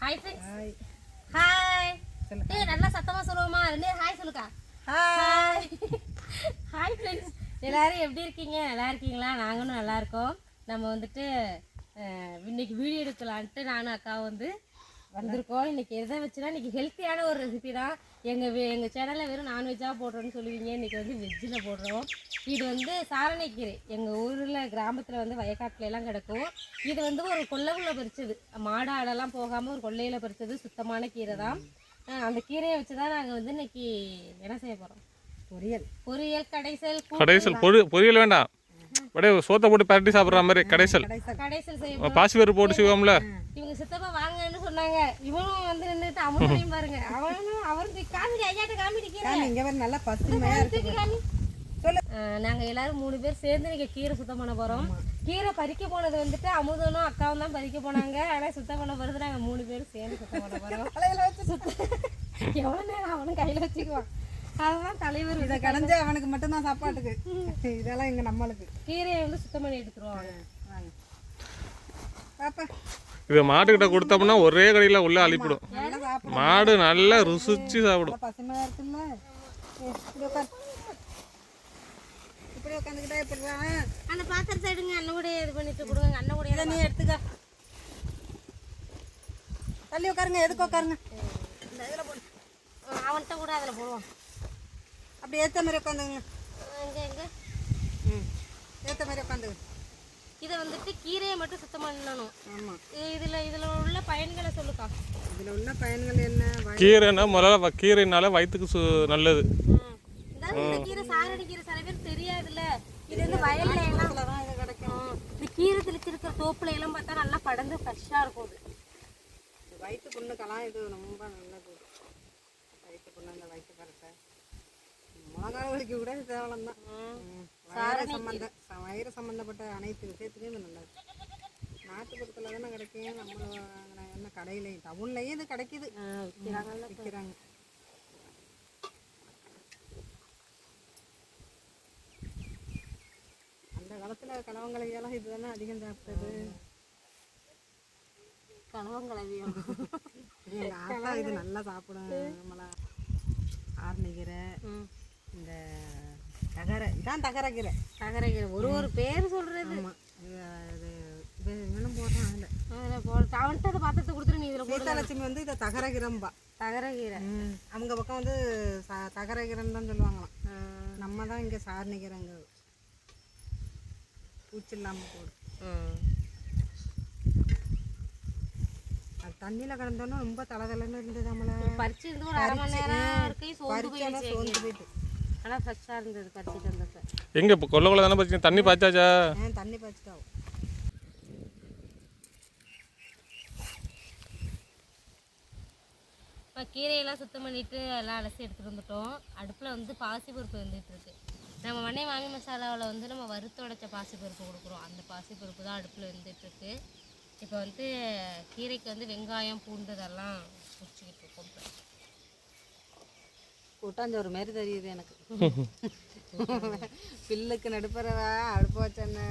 Hi friends hi hi. ஏய் நல்லா சத்தமா சொல்லுவோமா? ரெண்டு ஹாய் சொல்லுக்கா. ஹாய் ஹாய் ஃப்ரெண்ட்ஸ் எல்லாரும் எப்படி இருக்கீங்க? நல்லா இருக்கீங்களா? நாங்களும் நல்லா இருக்கோம். நம்ம வந்துட்டு இன்னைக்கு வீடியோ எடுக்கலான்ட்டு நானும் அக்காவும் வந்து வந்திருக்கோம். இன்னைக்கு எதை வச்சுனா இன்னைக்கு ஹெல்த்தியான ஒரு ரெசிபி தான். எங்கள் எங்கள் சேனலில் வெறும் நான்வெஜ்ஜாக போடுறோன்னு சொல்லுவீங்க. இன்னைக்கு வந்து வெஜ்ஜில் போடுறோம். இது வந்து சாரணைக்கீரை. எங்கள் ஊரில் கிராமத்தில் வந்து வயக்காட்டுல எல்லாம் கிடக்கும். இது வந்து ஒரு கொல்லைக்குள்ளே பறிச்சது. மாடு ஆடெல்லாம் போகாமல் ஒரு கொல்லையில் பறிச்சது. சுத்தமான கீரை தான். அந்த கீரையை வச்சு தான் நாங்கள் வந்து இன்னைக்கு என்ன செய்ய போகிறோம் பொரியல். பொரியல் கடைசல் கடைசல் பொரி பொரியல் வேண்டாம். அப்படியே சோத்தை போட்டு பரட்டி சாப்பிட்ற மாதிரி கடைசல். கடைசல் கடைசல் செய்ய பாசி பருப்பு போட்டு செய்வோம்ல. இவங்க சித்தப்பா வாங்கன்னு சொன்னாங்க. இவனும் வந்து நின்றுட்டு அமௌண்ட்டையும் பாருங்க. அவனும் அவருக்கு காமிடி ஐயாட்ட காமிடிக்கிறேன் காமி இங்கே வேறு நல்லா பசுமையாக இருக்கு சொல்லு. நாங்க எல்லாரும் மூணு பேர் சேர்ந்து நீங்க கீரை சுத்தம் பண்ண போறோம். கீரை பறிக்க போனது வந்துட்டு அமுதனும் அக்காவும் தான் பறிக்க போனாங்க. ஆனா சுத்தம் பண்ண போறது நாங்க மூணு பேரும் சேர்ந்து சுத்தம் பண்ண போறோம். எவ்வளவு நேரம் அவனும் கையில வச்சுக்குவான். அதுதான் தலைவர் இதை கடைஞ்சு அவனுக்கு மட்டும்தான் சாப்பாட்டுக்கு. இதெல்லாம் இங்கே நம்மளுக்கு. கீரையை வந்து சுத்தம் பண்ணி எடுத்துருவாங்க. வாங்க. பாப்பா. இதை மாட்டுக்கிட்ட கொடுத்தோம்னா ஒரே கடையில் உள்ளே அழிப்பிடும். மாடு நல்லா ருசிச்சு சாப்பிடும். அந்த பாத்திரத்தை எடுங்க அண்ணன் கூட இது பண்ணிட்டு கொடுங்க. அண்ணன் கூட இதை நீ எடுத்துக்க. தள்ளி உட்காருங்க. எதுக்கு உட்காருங்க? இந்த இதில் போடு. அவன்கிட்ட கூட அதுல போடுவான் அப்படி ஏற்ற மாதிரி உட்காந்துங்க. எங்க எங்க? ம். ஏற்ற மாதிரி உட்காந்துங்க இதை வந்துட்டு கீரையை மட்டும் சுத்தம் பண்ணணும் ஆமாம் இதுல இதுல உள்ள பயன்களை சொல்லுக்கா. இதில் உள்ள பயன்கள் என்ன? கீரைன்னா முதல்ல வ- கீரைனால வயிற்றுக்கு சு நல்லது. கீரை சாரடி கீரை சில பேர் தெரியாதுல்ல. இது வந்து வயல்ல எல்லாம் இது கிடைக்கும். இந்த கீரை தெளிச்சிருக்கிற தோப்புல எல்லாம் பார்த்தா நல்லா படந்து ஃப்ரெஷ்ஷாக இருக்கும். இது வயிற்று புண்ணுக்கெல்லாம் இது ரொம்ப நல்லது வயிற்று புண்ணு அந்த வயிற்று பரட்டை மிளகா வலிக்கு கூட இது தேவலம் தான் வயிறு சம்மந்த வயிறு சம்மந்தப்பட்ட அனைத்து விஷயத்துக்கும் இது நல்லது. நாட்டுப்புறத்தில் தானே கிடைக்கும். நம்மள என்ன கடையிலையும் டவுன்லையும் இது கிடைக்குது. விற்கிறாங்க அந்த காலத்தில் கலவங்களையெல்லாம் இதுதானே அதிகம் சாப்பிட்டது. கனவங்கலவியம் ஆத்தா இது நல்லா சாப்பிடும். நம்மளா ஆர்னிக்கீரை இந்த தகரை இதான் தகரை கீரை தகரை கீரை ஒரு ஒரு பேர் சொல்றது. ஆமாம் இது இது இன்னும் போடுறான் அதில். அதில் அவன்கிட்ட அந்த பாத்திரத்தை கொடுத்துரு நீ இதில் சீதாலட்சுமி வந்து இதை தகரை கீரைம்பா தகரை கீரை அவங்க பக்கம் வந்து ச தகரை கீரைன்னு தான் சொல்லுவாங்களாம். நம்ம தான் இங்கே சார்னிக்கிறோங்க பூச்சி இல்லாமல் போடும் அது தண்ணியில் கிடந்தோன்னா ரொம்ப தலதலன்னு இருந்தது நம்மளை. பறிச்சு இருந்து ஒரு அரை மணி நேரம் இருக்கு சோர்ந்து போயிட்டு. நல்லா ஃப்ரெஷ்ஷாக இருந்தது பறிச்சுட்டு வந்தப்ப. எங்கே இப்போ கொல்ல கொள்ள தானே பறிச்சு தண்ணி பாய்ச்சாச்சா? ஏன் தண்ணி பறிச்சிட்டாவும் இப்போ கீரையெல்லாம் சுத்தம் பண்ணிட்டு எல்லாம் அலசி எடுத்துகிட்டு வந்துட்டோம். அடுப்பில் வந்து பாசிப்பருப்பு வந்துட்டு இருக்கு. நம்ம மண்ணை மாமி மசாலாவில் வந்து நம்ம வறுத்து உடைச்ச பாசிப்பருப்பு கொடுக்குறோம். அந்த பாசிப்பருப்பு தான் அடுப்பில் வந்துட்டு இருக்கு. இப்போ வந்து கீரைக்கு வந்து வெங்காயம் பூண்டு இதெல்லாம் பிடிச்சிக்கிட்டு இருக்கோம் இப்ப. கூட்டாஞ்சோறு மாதிரி தெரியுது எனக்கு. பில்லுக்கு நடுப்புறவா? அடுப்பு வச்சேன்னு?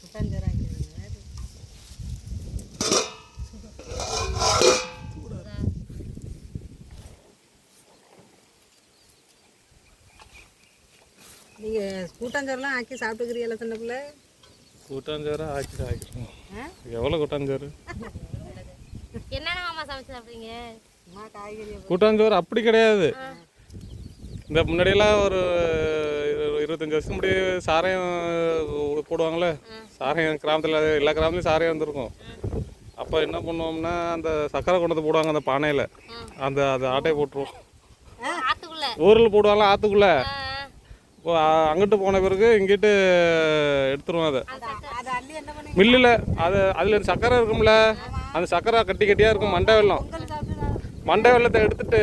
கூட்டாஞ்சோறு ஆக்கிடுங்க நீங்கள் கூட்டாஞ்சோறுலாம் ஆக்கி சாப்பிட்டுக்கிறீங்களா சின்ன பிள்ளை? கூட்டாஞ்சோறு ஆக்கி ஆ? எவ்வளோ கூட்டாஞ்சோறு? என்னென்ன மாமா சமைச்சு சாப்பிட்றீங்க? அம்மா காய்கறி கூட்டாஞ்சோறு அப்படி கிடையாது. இந்த முன்னாடியெல்லாம் ஒரு இரு- இருபத்தஞ்சு வருஷத்துக்கு முன்னாடி சாராயம் போடுவாங்கள்ல சாராயம் கிராமத்தில் எல்லா கிராமத்துலையும் சாராயம் வந்திருக்கும் அப்போ என்ன பண்ணுவோம்னா அந்த சக்கரை கொண்டு வந்து போடுவாங்க அந்த பானையில். அந்த அந்த ஆட்டையை போட்டுருவோம். ஊரில் போடுவாங்களா ஆற்றுக்குள்ளே இப்போ அங்கிட்டு போன பிறகு இங்கிட்டு எடுத்துருவோம் அதை. அதை மில்லில் அது அதில் சக்கரை இருக்கும்ல? அந்த சக்கரை கட்டி கட்டியாக இருக்கும் மண்டை சாப்பிட்டு மண்டை வெள்ளத்தை எடுத்துட்டு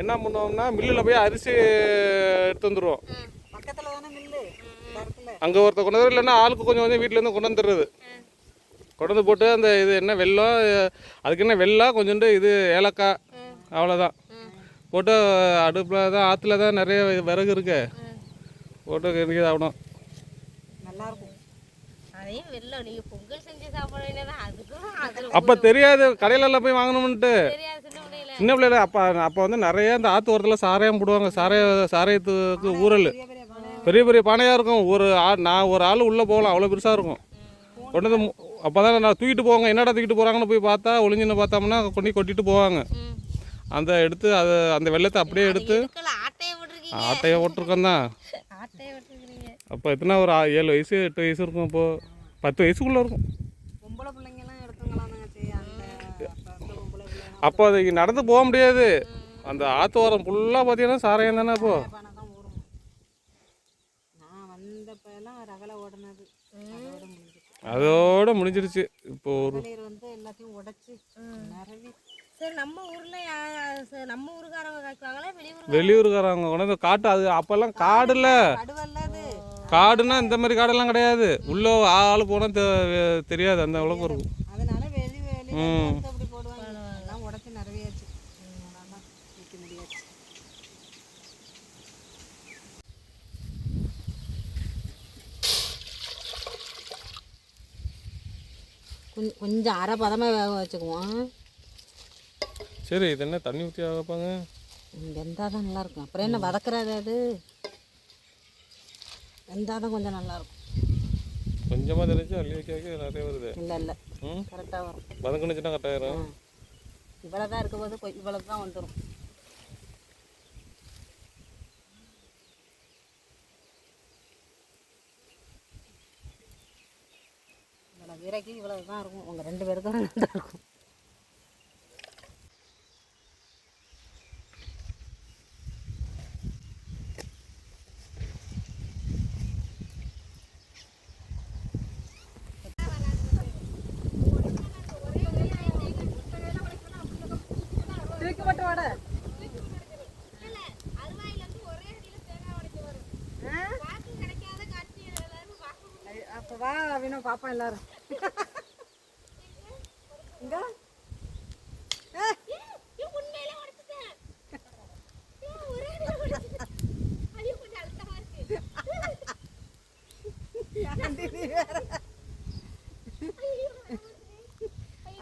என்ன பண்ணுவோம்னா மில்லில் போய் அரிசி எடுத்து வந்துடுவோம் பக்கத்தில் தானே மில்லு? இந்த இடத்துல. அங்கே ஒருத்தர் கொண்டு வந்து இல்லைன்னா ஆளுக்கு கொஞ்சம் கொஞ்சம் வீட்டிலேருந்து கொண்டு வந்துடுறது. கொண்டு வந்து போட்டு அந்த இது என்ன வெல்லம் அதுக்கு என்ன வெல்லம் கொஞ்சோண்டு இது ஏலக்காய் அவ்வளோதான் போட்டு அடுப்பில் தான் ஆற்றுல தான் நிறைய விறகு இருக்கு. போட்டு கிண்டி சாப்பிடும் வெள்ளம் அப்போ தெரியாது கடையில எல்லாம் போய் வாங்கணும்ன்ட்டு. சின்ன பிள்ளையில அப்போ அப்போ வந்து நிறைய இந்த ஆற்று ஓரத்தில் சாராயம் போடுவாங்க. சாராய சாராயத்துக்கு ஊரல். பெரிய பெரிய பானை பெரிய பெரிய பானையாக இருக்கும். ஒரு ஆள் நான் ஒரு ஆள் உள்ளே போகலாம். அவ்வளோ பெருசாக இருக்கும். கொண்டு வந்து அப்போ தான் நான் தூக்கிட்டு போவாங்க. என்னடா தூக்கிட்டு போகிறாங்கன்னு போய் பார்த்தா ஒளிஞ்சுன்னு பார்த்தோம்னா கொண்டு கொட்டிட்டு போவாங்க. அந்த எடுத்து அது அந்த வெள்ளத்தை அப்படியே எடுத்து ஆட்டையை ஓட்டிருக்கோம் தான். அப்போ எத்தனை ஒரு ஆ- ஏழு வயசு எட்டு வயசு இருக்கும் இப்போது பத்து வயசுக்குள்ளே இருக்கும். அப்போ அது நடந்து போக முடியாது. அந்த ஆற்று ஓரம் ஃபுல்லாக பார்த்தீங்கன்னா சாராயம் தானே ஓடுனது. அதோட முடிஞ்சிருச்சு. இப்போ ஒரு வந்து எல்லாத்தையும் உடைச்சி சரி நம்ம ஊர்ல நம்ம ஊருக்காரங்க காய்க்குவாங்களா வெளியூர் வெளியூருக்காரங்க கொண்டாந்து காட்டு அது அப்போல்லாம் காடுல கடுவல்ல அது. காடுனா இந்த மாதிரி காடெல்லாம் கிடையாது. உள்ளே ஆள் போனால் தெரியாது. அந்த அளவுக்கு இருக்கும். அதனால வெளி வெளி ம். வந்து அப்படி போடுவாங்க எல்லாம் உடைச்சி நிறவியாச்சு அதெல்லாம் தூக்கி முடியாச்சு கொஞ்சம் கொஞ்சம் அரை பதமாக வேக வச்சுக்குவோம். சரி இது என்ன தண்ணி ஊற்றி வைப்பாங்க? வெந்தால் தான் நல்லாயிருக்கும் அப்புறம் என்ன வதக்குறது அது? வெந்தால் தான் கொஞ்சம் நல்லாயிருக்கும் கொஞ்சமாக தெரிஞ்சு அள்ளி வைக்க வைக்க நிறைய வருது. இல்லை இல்லை. கரெக்டாக வரும். வதங்கினுச்சுன்னா கரெக்டாயிரும் இவ்வளோ தான் இருக்கும்போது இவ்வளவு தான் வந்துடும் விரைக்கு இவ்வளவு தான் இருக்கும். உங்கள் ரெண்டு பேருக்கும் நல்லா இருக்கும். அப்போ வா வேணும் பாப்பா எல்லாரும். இங்க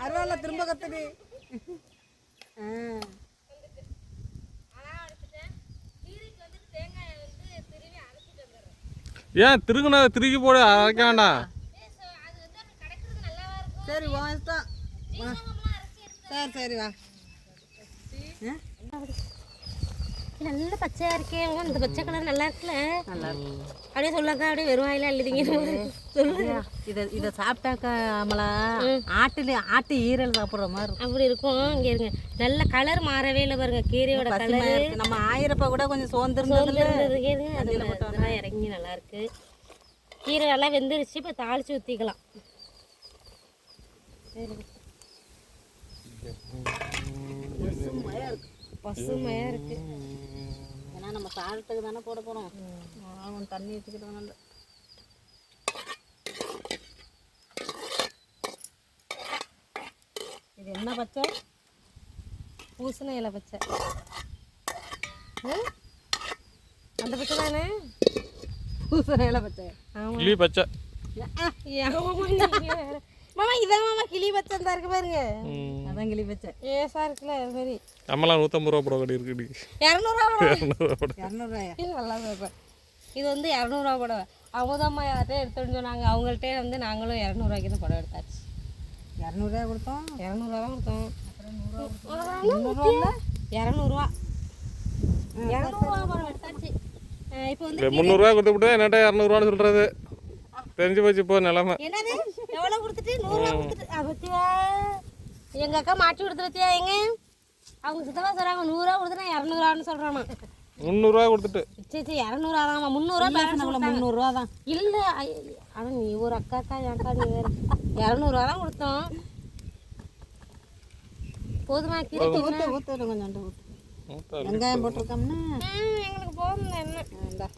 அருவால திரும்ப கத்துடி. ஆ. ஏன் திருகுனா திருகி போடு அரைக்க வேண்டாம். சரி உன் இஷ்டம். சரி சரி வா? நல்ல பச்சையா இருக்கே. இந்த பச்சை கலர் நல்லா இருக்குல்ல? நல்லா இருக்கு. அப்படியே சொல்லாக்கா அப்படியே வெறும் வாயில அள்ளுதீங்க சொல்லு இதை இதை சாப்பிட்டாக்கா அமலா ஆட்டுல ஆட்டு ஈரல் சாப்பிட்ற மாதிரி இருக்கும். அப்படி இருக்கும். இங்க இருங்க. நல்ல கலர் மாறவே இல்லை பாருங்க. கீரையோட கலர். நம்ம ஆயிரப்ப கூட கொஞ்சம் சோர்ந்துருந்ததுல அதில் அதெல்லாம் இறங்கி நல்லா இருக்கு. கீரை நல்லா வெந்துருச்சு. இப்போ தாளிச்சு ஊற்றிக்கலாம் பசுமையா இருக்கு. ஏன்னா நம்ம சாதத்துக்கு தானே போட போறோம். கொஞ்சம் தண்ணி வச்சுக்கிட்டு நல்ல இது என்ன பச்சை? பூசணி இலை பச்சை? அந்த பச்சை தானே? பூசணி இலை பச்சை. கிளி பச்சை. மாமா இதான் மாமா கிளி பச்சை. தான் இருக்கு பாருங்க. அதான் கிளி பச்சை ஏசா இருக்குல்ல அது மாதிரி. நம்மளாம் நூற்றம்பது ரூபா போட வேண்டி இருக்குடி. இரநூறுவா இரநூறுவா போட. இரநூறுவாயா? நல்லா இருக்கும் இது வந்து இரநூறுவா புடவை அமுதம்மா யார்கிட்ட எடுத்துன்னு சொன்னாங்க அவங்கள்ட்டே வந்து நாங்களும் இரநூறுவாய்க்கு தான் புடவை எடுத்தாச்சு. இரநூறுவா கொடுத்தோம். இரநூறுவா தான் கொடுத்தோம். இரநூறுவா இரநூறுவா. புடவை எடுத்தாச்சு. இப்போ வந்து முந்நூறுரூவா கொடுத்துட்டு என்னட்ட இரநூறுவான்னு சொல்கிறது தெரிஞ்சு போச்சு இப்போ நிலமை. என்னது? எவ்வளோ கொடுத்துட்டு? நூறுரூவா கொடுத்துட்டு? எங்கள் அக்கா மாட்டி கொடுத்துருச்சியா எங்க? அவங்க சுத்தமாக சொல்கிறாங்க நூறுரூவா கொடுத்துட்டு நான் இரநூறுவான்னு சொல்கிறாமா முந்நூறுரூவா கொடுத்துட்டு. சரி சரி இரநூறுவா தான் முந்நூறுரூவா கொடுத்தாங்க. முந்நூறுவா தான். இல்லை ஆனால் நீ ஒரு அக்காக்கா ஏன்க்கா நீ வேறு. இரநூறுவா தான் கொடுத்தோம். போதுமா கீரை ஊற்று ஊற்று கொஞ்சம் வெங்காயம் போட்டிருக்கோம்னா? எங்களுக்கு போதும் என்ன.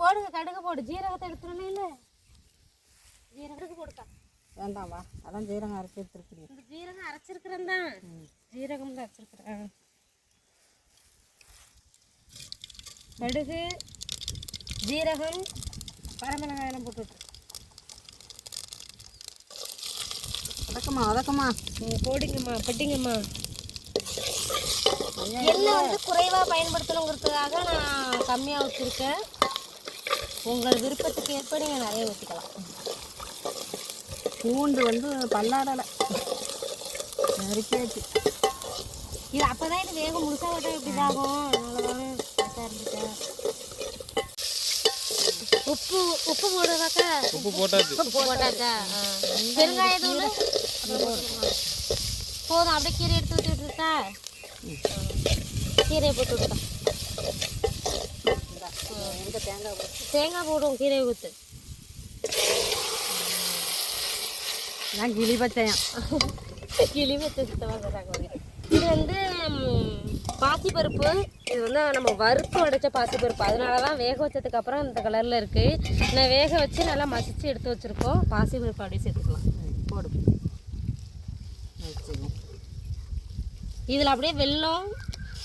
போடுங்க கடுகு போடு. ஜீரகத்தை எடுத்துடணும் இல்லை ஜீரகத்துக்கு போடுக்கா. வேண்டாம் வா அதான் ஜீரகம் அரைச்சி எடுத்துருக்கிறீங்க. இந்த ஜீரகம் அரைச்சிருக்கிறேன் தான். ஜீரகம் தான் அரைச்சிருக்கிறேன். கடுகு ஜீரகம் வரமிளகாயெல்லாம் போட்டு விட்டுரு வதக்கம்மா வதக்கம்மா. ம், போடுங்கம்மா பட்டிங்கம்மா. எண்ணெய் வந்து குறைவாக பயன்படுத்தணுங்கிறதுக்காக நான் கம்மியாக வச்சுருக்கேன் உங்கள் விருப்பத்துக்கு ஏற்ப நீங்கள் நிறைய ஊற்றிக்கலாம் பூண்டு வந்து பல்லாடலை நறுக்கியாச்சு. இது அப்போ தான் இது வேகம் முழுசாக விட்டால் இப்படி இருந்துச்சேன் உப்பு உப்பு போடுறதாக்கா? உப்பு போட்டாச்சு. உப்பு போட்டாக்கா தூள் போதும்? அப்படியே கீரை எடுத்து ஊற்றி விட்டுட்டா கீரையை போட்டு விட்டா எந்த தேங்காய் போட்டு தேங்காய் போடுவோம். கீரையை ஊற்று நான் கிளி பச்சையம் கிளி வச்சு சுத்தமாக சொல்கிறாங்க இது வந்து பாசிப்பருப்பு. இது வந்து நம்ம வறுத்து உடைச்ச பாசிப்பருப்பு. அதனால தான் வேக வச்சதுக்கு அப்புறம் இந்த கலரில் இருக்குது நான் வேக வச்சு நல்லா மசிச்சு எடுத்து வச்சுருக்கோம். பாசிப்பருப்பு அப்படியே சேர்த்துக்கலாம். போடு. வச்சுக்கோம் இதில் அப்படியே வெல்லம்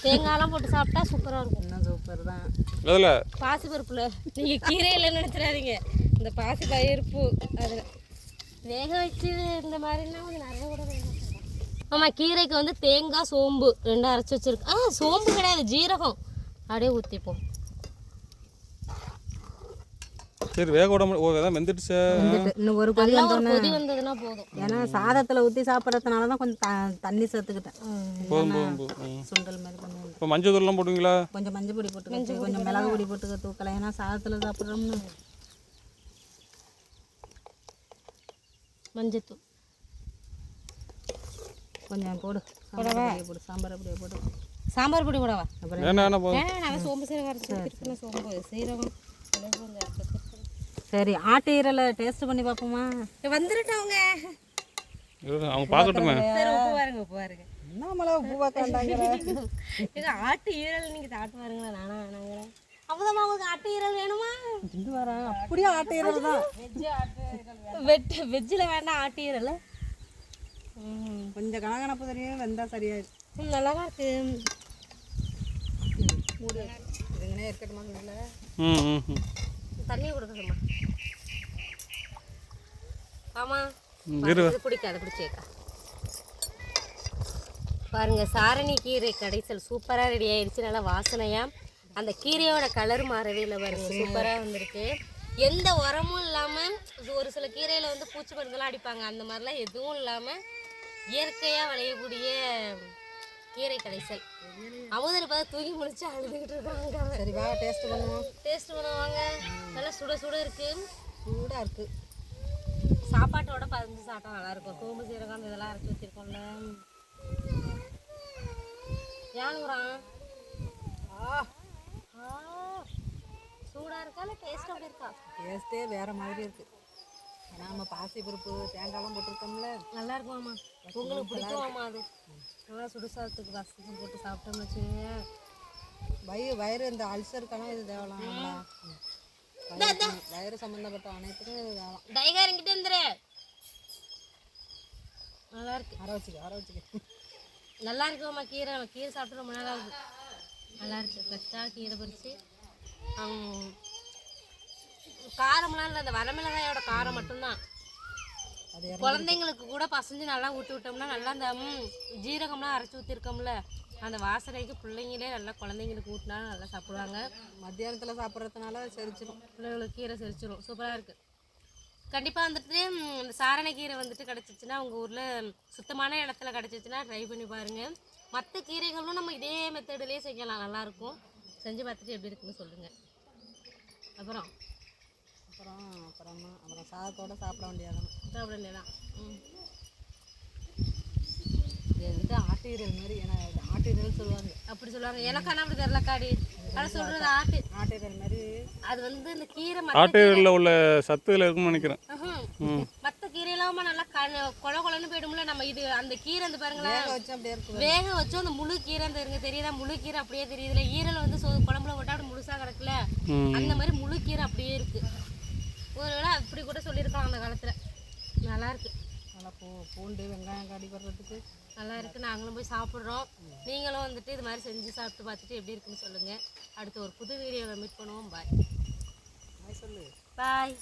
தேங்காயெல்லாம் போட்டு சாப்பிட்டா சூப்பராக இருக்கும். இன்னும் சூப்பர் தான் அதில்? பாசிப்பருப்புல. நீங்கள் கீரை இல்லைன்னு நினச்சிடாதீங்க. இந்த பாசி பருப்பு அதில் வேக வச்சு இந்த மாதிரினா கொஞ்சம் நிறைய கூட ஆமாம் கீரைக்கு வந்து தேங்காய் சோம்பு ரெண்டும் அரைச்சி வச்சிருக்கு ஆ சோம்பு கிடையாது ஜீரகம். அப்படியே ஊற்றிப்போம் சரி வேக விட முடியும் வெந்துடுச்சே. வந்துட்டு. இன்னும் ஒரு கொதி கொதி வந்ததுன்னா போதும். ஏன்னா சாதத்தில் ஊற்றி சாப்பிட்றதுனால தான் கொஞ்சம் த- தண்ணி சேர்த்துக்கிட்டேன். போதும் போதும். சுண்டல் மாதிரி பண்ணி இப்போ மஞ்சள் தூள்லாம் போடுவீங்களா? கொஞ்சம் மஞ்சள் பொடி போட்டுக்க. கொஞ்சம் மிளகு பொடி போட்டுக்க தூக்கலாம் ஏன்னா சாதத்தில் சாப்பிட்றோம்னு மஞ்சத்தூள். கொஞ்சம் போடு. சாம்பார் பொடியை போடு சாம்பார் பொடியை போடு. சாம்பார் பொடி கூடவா அப்புறம் சோம்பு சீரகம் சோம்பு. சீரகம். சரி ஆட்டு ஈரலை டேஸ்ட் பண்ணி பார்ப்போமா? வந்துருட்டவங்க. இரு, அவங்க பார்க்கட்டுமே. சரி உப்பு பாருங்க உப்பு பாருங்க. என்ன மிளகு பூ பார்க்கண்டாங்கிற இது ஆட்டு ஈரல் நீங்க சாப்பிட்டு பாருங்களேன் நானா வேணாங்கிறேன். அப்பதான் உங்களுக்கு ஆட்டு ஈரல் வேணுமா? இது வரேன். அப்படியே ஆட்டு ஈரல் தான். வெட் வெஜ்ஜில் வேண்டாம் ஆட்டு ஈரல். ம் கொஞ்சம் கணக்கணப்பு தெரியும் வெந்தா சரியாயிடும் ம், நல்லா தான் இருக்கு. மூடி இதுங்கனே இருக்கட்டுமா. தண்ணி கொடுக்கணுமா ஆமா. ம், இரு இது பிடிக்காது பிடிச்சேக்கா பாருங்க சாரணி கீரை கடைசல் சூப்பராக ரெடி ஆயிடுச்சு. நல்லா வாசனையா அந்த கீரையோட கலர் மாறவே இல்லை பாருங்க. சூப்பராக வந்திருக்கு. எந்த உரமும் இல்லாமல் ஒரு சில கீரையில் வந்து பூச்சி மருந்தெல்லாம் அடிப்பாங்க. அந்த மாதிரிலாம் எதுவும் இல்லாமல் இயற்கையாக விளையக்கூடிய கீரை கடைசல் அமுதர் பார்த்து தூங்கி முடிச்சு அழுதுகிட்டு இருக்காங்க சரி வா டேஸ்ட் பண்ணுவோம். டேஸ்ட் பண்ணுவாங்க நல்லா சுட சுட இருக்கு. சூடாக இருக்கு. சாப்பாட்டோட பதினஞ்சு சாப்பிட்டா நல்லா இருக்கும். சோம்பு சீரகம் இதெல்லாம் அரைச்சி வச்சிருக்கோம்ல. ஏனுங்கிறான் சூடா இருக்கா இல்லை டேஸ்ட் அப்படி இருக்கா? டேஸ்ட்டே வேற மாதிரி இருக்கு. ஏன்னா நம்ம பாசி பருப்பு தேங்காய்லாம் போட்டிருக்கோம்ல. நல்லா இருக்குமாம்மா. உங்களுக்கு பிடிக்குமாம்மா அது? நல்லா சுடுசாதத்துக்கு வசதி போட்டு சாப்பிட்டோம்னு வச்சுக்கோங்க வயிறு வயிறு இந்த அல்சருக்கெல்லாம் இது தேவலாம் வயிறு சம்மந்தப்பட்ட அனைத்துக்கும் இது தேவலாம். டைகாரங்கிட்ட இருந்துரு நல்லா இருக்கு. அரை வச்சுக்க அரை வச்சுக்க. நல்லா இருக்குமாம்மா கீரை கீரை சாப்பிட்டு ரொம்ப நல்லா இருக்கு நல்லா இருக்கு. ஃப்ரெஷ்ஷாக கீரை பறித்து காரம்லாம் இல்லை. அந்த வரமிளகாயோட காரம் மட்டும்தான். குழந்தைங்களுக்கு கூட பசஞ்சு நல்லா ஊற்றி விட்டோம்னா நல்லா அந்த ஜீரகம்லாம் அரைச்சி ஊற்றிருக்கோம்ல அந்த வாசனைக்கு பிள்ளைங்களே நல்லா குழந்தைங்களுக்கு ஊட்டினா நல்லா சாப்பிடுவாங்க. மத்தியானத்தில் சாப்பிட்றதுனால செரிச்சிடும் பிள்ளைங்களுக்கு கீரை செரிச்சிரும். சூப்பராக இருக்குது கண்டிப்பாக வந்துட்டு இந்த சாரணை கீரை வந்துட்டு கிடச்சிச்சின்னா உங்கள் ஊரில் சுத்தமான இடத்துல கிடச்சிச்சின்னா ட்ரை பண்ணி பாருங்கள் மற்ற கீரைகளும் நம்ம இதே மெத்தட்லேயே செய்யலாம். நல்லாயிருக்கும் செஞ்சு பார்த்துட்டு எப்படி இருக்குன்னு சொல்லுங்கள் அப்புறம்? அப்புறம் அப்புறமா அப்புறம் சாதத்தோட சாப்பிட வேண்டியதான சாப்பிட வேண்டியதான் ம். இது வந்து ஆட்டு ஈரல் மாதிரி ஏன்னா இது ஆட்டு ஈரல் சொல்லுவாங்க. அப்படி சொல்லுவாங்க. எனக்கு ஆனால் அப்படி தெரில காடி ஆனால் சொல்கிறது ஆட்டு ஆட்டு ஈரல் மாதிரி. அது வந்து இந்த கீரை ஆட்டுகளில் உள்ள சத்துகள் இருக்குன்னு நினைக்கிறேன். மற்ற கீரையெல்லாம் நல்லா கண கொல கொலன்னு போயிடும்ல. நம்ம இது அந்த கீரை அந்த பாருங்களேன். வேக வச்சு அப்படியே இருக்கு வேக வச்சோம் அந்த முழு கீரை அந்த இருங்க தெரியுதா? முழு கீரை அப்படியே தெரியுதுல. ஈரல் வந்து சோ குழம்புல போட்டா அப்படி முழுசா கிடக்குல அந்த மாதிரி முழு கீரை அப்படியே இருக்கு. ஒருவேளை அப்படி கூட சொல்லியிருக்கலாம் அந்த காலத்துல. நல்லா இருக்கு. நல்லா பூ பூண்டு வெங்காயம் கடி வர்றதுக்கு நல்லா இருக்கு. நாங்களும் போய் சாப்பிட்றோம். நீங்களும் வந்துட்டு இது மாதிரி செஞ்சு சாப்பிட்டு பார்த்துட்டு எப்படி இருக்குன்னு சொல்லுங்க. அடுத்து ஒரு புது வீடியோவில் மீட் பண்ணுவோம். பாய் சொல்லு. பாய்